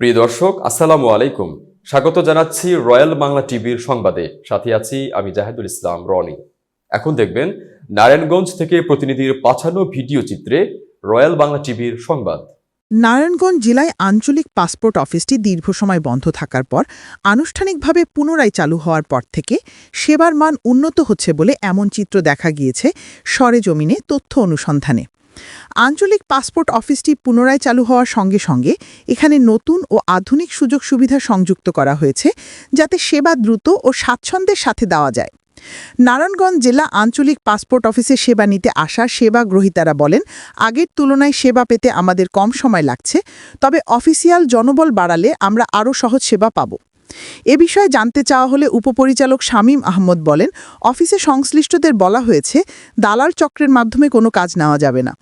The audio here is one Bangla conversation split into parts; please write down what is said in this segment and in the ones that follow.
প্রিয় দর্শক, আসসালামু আলাইকুম। স্বাগত জানাচ্ছি রয়্যাল বাংলা টিভির সংবাদে। সাথে আছি আমি জাহেদুল ইসলাম রনি। এখন দেখবেন, নারায়ণগঞ্জ থেকে প্রতিনিধির পাঠানো ভিডিও চিত্রে রয়্যাল বাংলা টিভির সংবাদ। নারায়ণগঞ্জ জেলায় আঞ্চলিক পাসপোর্ট অফিসটি দীর্ঘ সময় বন্ধ থাকার পর আনুষ্ঠানিকভাবে পুনরায় চালু হওয়ার পর থেকে সেবার মান উন্নত হচ্ছে বলে এমন চিত্র দেখা গিয়েছে সরেজমিনে তথ্য অনুসন্ধানে। আঞ্চলিক পাসপোর্ট অফিসটি পুনরায় চালু হওয়ার সঙ্গে সঙ্গে এখানে নতুন ও আধুনিক সুযোগ সুবিধা সংযুক্ত করা হয়েছে, যাতে সেবা দ্রুত ও স্বাচ্ছন্দ্যের সাথে দেওয়া যায়। নারায়ণগঞ্জ জেলা আঞ্চলিক পাসপোর্ট অফিসে সেবা নিতে আসা সেবা গ্রহীতারা বলেন, আগের তুলনায় সেবা পেতে আমাদের কম সময় লাগছে, তবে অফিসিয়াল জনবল বাড়ালে আমরা আরও সহজ সেবা পাব। এ বিষয়ে জানতে চাওয়া হলে উপপরিচালক শামীম আহমদ বলেন, অফিসে সংশ্লিষ্টদের বলা হয়েছে, দালাল চক্রের মাধ্যমে কোনো কাজ নেওয়া যাবে না।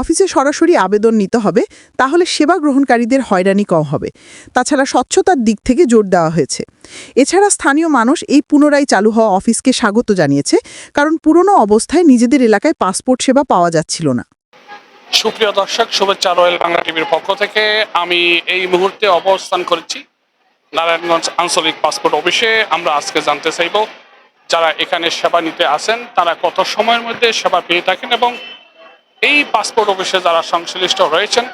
অফিসে সরাসরি আবেদন নিতে হবে, তাহলে সেবা গ্রহণকারীদের হয়রানি কম হবে। তাছাড়া স্বচ্ছতার দিক থেকে জোর দেওয়া হয়েছে। এছাড়া স্থানীয় মানুষ এই পুনরায় চালু হওয়া অফিসকে স্বাগত জানিয়েছে, কারণ পুরনো অবস্থায় নিজেদের এলাকায় পাসপোর্ট সেবা পাওয়া যাচ্ছিল না। সুপ্রিয় দর্শক, শুভেচ্ছা রয়্যাল বাংলা টিভির পক্ষ থেকে আমি এই মুহূর্তে অবস্থান করেছি নারায়ণগঞ্জ আঞ্চলিক পাসপোর্ট অফিসে আমরা আজকে জানতে চাইব যারা এখানে সেবা নিতে আসেন তারা কত সময়ের মধ্যে সেবা পেয়ে থাকেন এবং এই পাসপোর্ট অফিসে যারা সংশ্লিষ্ট রয়েছেন,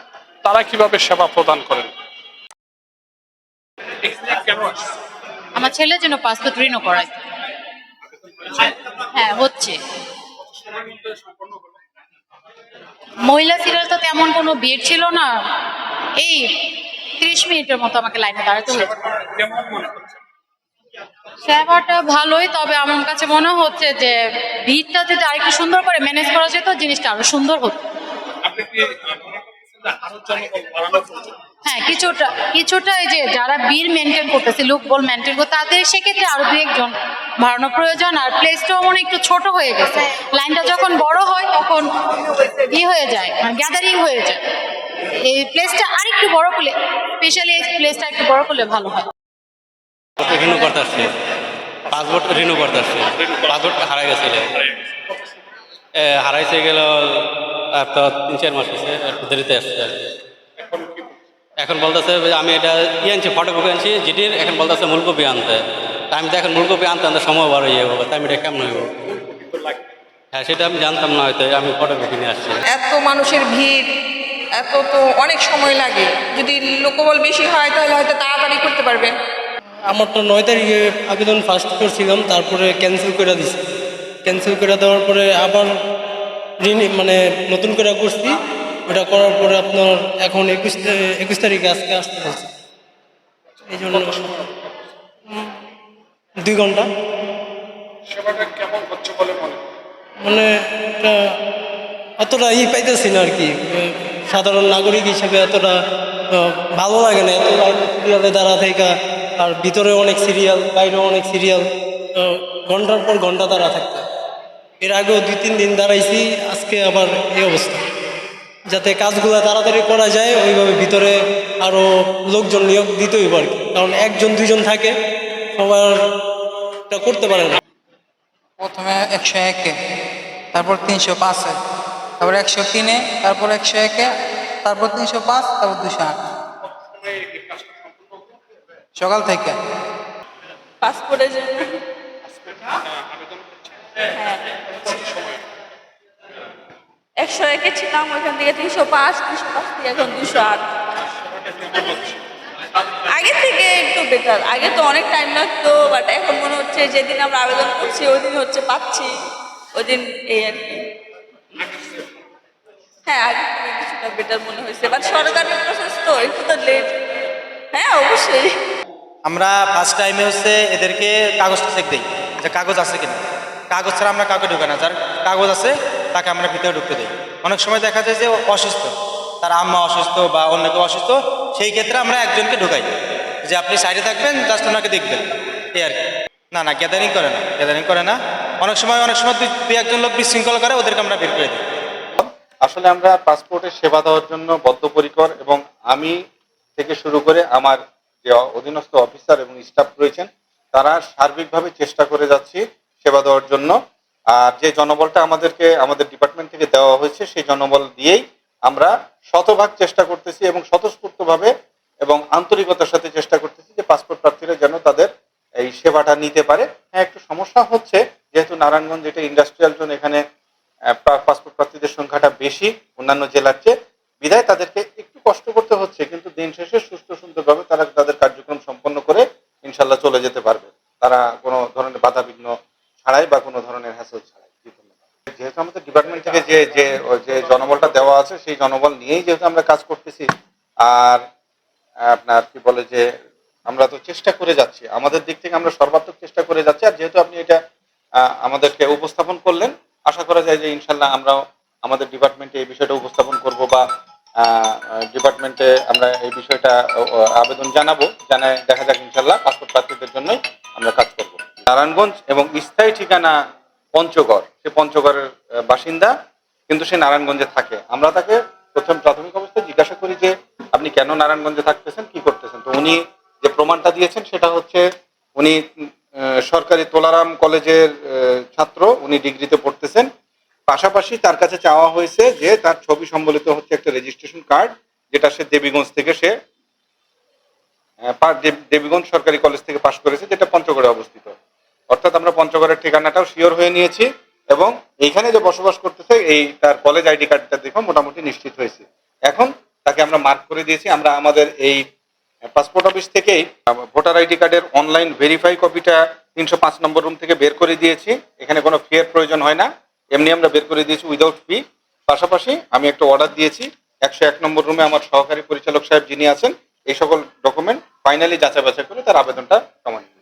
তারা কীভাবে সেবা প্রদান করেন? আমার ছেলের জন্য পাসপোর্ট রিনিউ করাই হ্যাঁ হচ্ছে। মহিলা সিরিয়াল তো তেমন কোনো ভিড় ছিল না। এই ত্রিশ মিনিটের মতো আমাকে লাইনে দাঁড়াতে হয়েছে। মনে সেবাটা ভালোই তবে আমার কাছে মনে হচ্ছে যে ভিড়টা যদি আরেকটু সুন্দর করে ম্যানেজ করা যেত জিনিসটা আরও সুন্দর হতো। মনে? হ্যাঁ কিছুটা কিছুটা এই যে যারা বিল মেনটেন করতেছে লুক বল মেনটেন করতে তাদের সেক্ষেত্রে আরও দু একজন বাড়ানো প্রয়োজন আর প্লেসটাও মনে একটু ছোট হয়ে গেছে। লাইনটা যখন বড় হয় তখন ই হয়ে যায় মানে গ্যাদারিং হয়ে যায়। এই প্লেসটা আরেকটু বড় করলে স্পেশালি এই প্লেসটা একটু বড় করলে ভালো হয়। রিনিউ করতে আসছে। পাসপোর্ট রিনিউ করতে আসছে। পাসপোর্ট হারাই গেছিল। হারাইছে গেল আপনার তিন চার মাস হয়েছে একটু দেরিতে আসছে। এখন বলতেছে আমি এটা ইয়ে আনছি ফটো কপি আনছি জিটির এখন বলতেছে মূল কপি আনতে। তা আমি তো এখন মূল কপি আনতে আনতে সময় বার হয়ে যাব। তা আমি এটা কেমন হইব? হ্যাঁ সেটা আমি জানতাম না হয়তো আমি ফটো কপি নিয়ে আসছি। এত মানুষের ভিড় এত তো অনেক সময় লাগে। যদি লোকবল বেশি হয় তাহলে হয়তো তাড়াতাড়ি করতে পারবে। আমার তো নয় তারিখে আবেদন ফার্স্ট করছিলাম তারপরে ক্যান্সেল করে দিছি। ক্যান্সেল করে দেওয়ার পরে আবার ঋণ মানে নতুন করে করছি। ওটা করার পরে আপনার এখন একুশ একুশ তারিখে আজকে আসতে বলছে। এই জন্য দুই ঘণ্টা। সেবাটা কেমন হচ্ছে বলে মনে মানে অতটা ই পাইতেছি না আর কি। সাধারণ নাগরিক হিসেবে এতটা ভালো লাগে না, এত সিরিয়ালে দাঁড়া থেকে আর ভিতরে অনেক সিরিয়াল বাইরেও অনেক সিরিয়াল ঘণ্টার পর ঘণ্টা দাঁড়া থাকতে। এর আগেও দুই তিন দিন দাঁড়াইছি, আজকে আবার এই অবস্থা। যাতে কাজগুলো তাড়াতাড়ি করা যায়, ওইভাবে ভিতরে আরও লোকজন নিয়োগ দিতেই কি। কারণ একজন, দুইজন থাকে সবার করতে পারে না। প্রথমে একশো একে, তারপর তিনশো পাঁচে। তারপর একশো তিনে, তারপর একশো একে, তারপর তিনশো পাঁচ, তারপর দুশো আট। সকাল থেকে। পাসপোর্টের জন্য একশো একে ছিলাম, ওইখান থেকে তিনশো পাঁচ তিনশো পাঁচ থেকে এখন দুশো আট। আগে থেকে একটু বেটার আগে তো অনেক টাইম লাগতো বাট এখন মনে হচ্ছে যেদিন আমরা আবেদন করছি, ওই দিন হচ্ছে পাচ্ছি। ওই দিন এই আর কি। হ্যাঁ লেট হ্যাঁ অবশ্যই। আমরা ফার্স্ট টাইমে হচ্ছে এদেরকে কাগজটা চেক দিই, যে কাগজ আছে কিনা। কাগজ ছাড়া আমরা কাউকে ঢুকে না, যার কাগজ আছে, তাকে আমরা ভিতরে ঢুকতে দিই। অনেক সময় দেখা যায় যে অসুস্থ, তার আম্মা অসুস্থ বা অন্য কেউ অসুস্থ, সেই ক্ষেত্রে আমরা একজনকে ঢুকাই, যে আপনি সাইডে থাকবেন জাস্ট ওনাকে দেখবেন। এই আর কি। না না গ্যাদারিং করে না গ্যাদারিং করে না। অনেক সময় অনেক সময় দুই একজন লোক বিশৃঙ্খল করে, ওদেরকে আমরা বের করে দিই। আসলে আমরা পাসপোর্টের সেবা দেওয়ার জন্য বদ্ধপরিকর এবং আমি থেকে শুরু করে আমার যে অধীনস্থ অফিসার এবং স্টাফ রয়েছেন, তারা সার্বিকভাবে চেষ্টা করে যাচ্ছি সেবা দেওয়ার জন্য। আর যে জনবলটা আমাদেরকে, আমাদের ডিপার্টমেন্ট থেকে দেওয়া হয়েছে, সেই জনবল দিয়েই আমরা শতভাগ চেষ্টা করতেছি এবং স্বতঃস্ফূর্তভাবে এবং আন্তরিকতার সাথে চেষ্টা করতেছি যে পাসপোর্ট প্রার্থীরা যেন তাদের এই সেবাটা নিতে পারে। হ্যাঁ একটু সমস্যা হচ্ছে, যেহেতু নারায়ণগঞ্জ এটা ইন্ডাস্ট্রিয়াল জোন এখানে পাসপোর্ট প্রার্থীদের সংখ্যাটা বেশি, অন্যান্য জেলার চেয়ে। বিধায় তাদেরকে একটু কষ্ট করতে হচ্ছে, কিন্তু দিন শেষে সুস্থ সুন্দরভাবে তারা তাদের কার্যক্রম সম্পন্ন করে ইনশাল্লাহ চলে যেতে পারবে। তারা কোনো ধরনের বাধা বিঘ্ন ছাড়াই বা কোনো ধরনের হ্যাসেল ছাড়াই। যেহেতু আমাদের ডিপার্টমেন্ট থেকে যে যে যে জনবলটা দেওয়া আছে, সেই জনবল নিয়েই যেহেতু আমরা কাজ করতেছি, আর আপনার কি বলে যে, আমরা তো চেষ্টা করে যাচ্ছি, আমাদের দিক থেকে আমরা সর্বাত্মক চেষ্টা করে যাচ্ছি, আর যেহেতু আপনি এটা আমাদেরকে উপস্থাপন করলেন, আশা করা যায় যে ইনশাল্লাহ আমরাও আমাদের ডিপার্টমেন্টে এই বিষয়টা উপস্থাপন করব বা ডিপার্টমেন্টে আমরা এই বিষয়টা আবেদন জানাব। জানায় দেখা যাক ইনশাল্লাহ পাসপোর্ট প্রার্থীদের জন্যই আমরা কাজ করব। নারায়ণগঞ্জ এবং স্থায়ী ঠিকানা পঞ্চগড়। সে পঞ্চগড়ের বাসিন্দা, কিন্তু সে নারায়ণগঞ্জে থাকে। আমরা তাকে প্রথম প্রাথমিক অবস্থায় জিজ্ঞাসা করি যে, আপনি কেন নারায়ণগঞ্জে থাকতেছেন, কি করতেছেন? তো উনি যে প্রমাণটা দিয়েছেন, সেটা হচ্ছে উনি সরকারি তোলারাম কলেজের ছাত্র। উনি ডিগ্রিতে পড়তেছেন। পাশাপাশি তার কাছে চাওয়া হয়েছে যে তার ছবি সম্বলিত হচ্ছে একটা রেজিস্ট্রেশন কার্ড যেটা সে দেবীগঞ্জ থেকে সে দেবীগঞ্জ সরকারি কলেজ থেকে পাশ করেছে, যেটা পঞ্চগড়ে অবস্থিত। অর্থাৎ আমরা পঞ্চগড়ের ঠিকানাটাও শিওর হয়ে নিয়েছি এবং এইখানে যে বসবাস করতেছে, এই তার কলেজ আইডি কার্ডটা দেখে মোটামুটি নিশ্চিত হয়েছে। এখন তাকে আমরা মার্ক করে দিয়েছি, আমরা আমাদের এই পাসপোর্ট অফিস থেকেই ভোটার আইডি কার্ডের অনলাইন ভেরিফাই কপিটা তিনশো পাঁচ নম্বর রুম থেকে বের করে দিয়েছি। এখানে কোনো ফি এর প্রয়োজন হয় না। এমনি আমরা বের করে দিয়েছি উইদাউট ফি পাশাপাশি আমি একটা অর্ডার দিয়েছি, একশো এক নম্বর রুমে আমার সহকারী পরিচালক সাহেব যিনি আছেন, এই সকল ডকুমেন্ট ফাইনালি যাচাই বাছাই করে তার আবেদনটা জমা নিয়ে।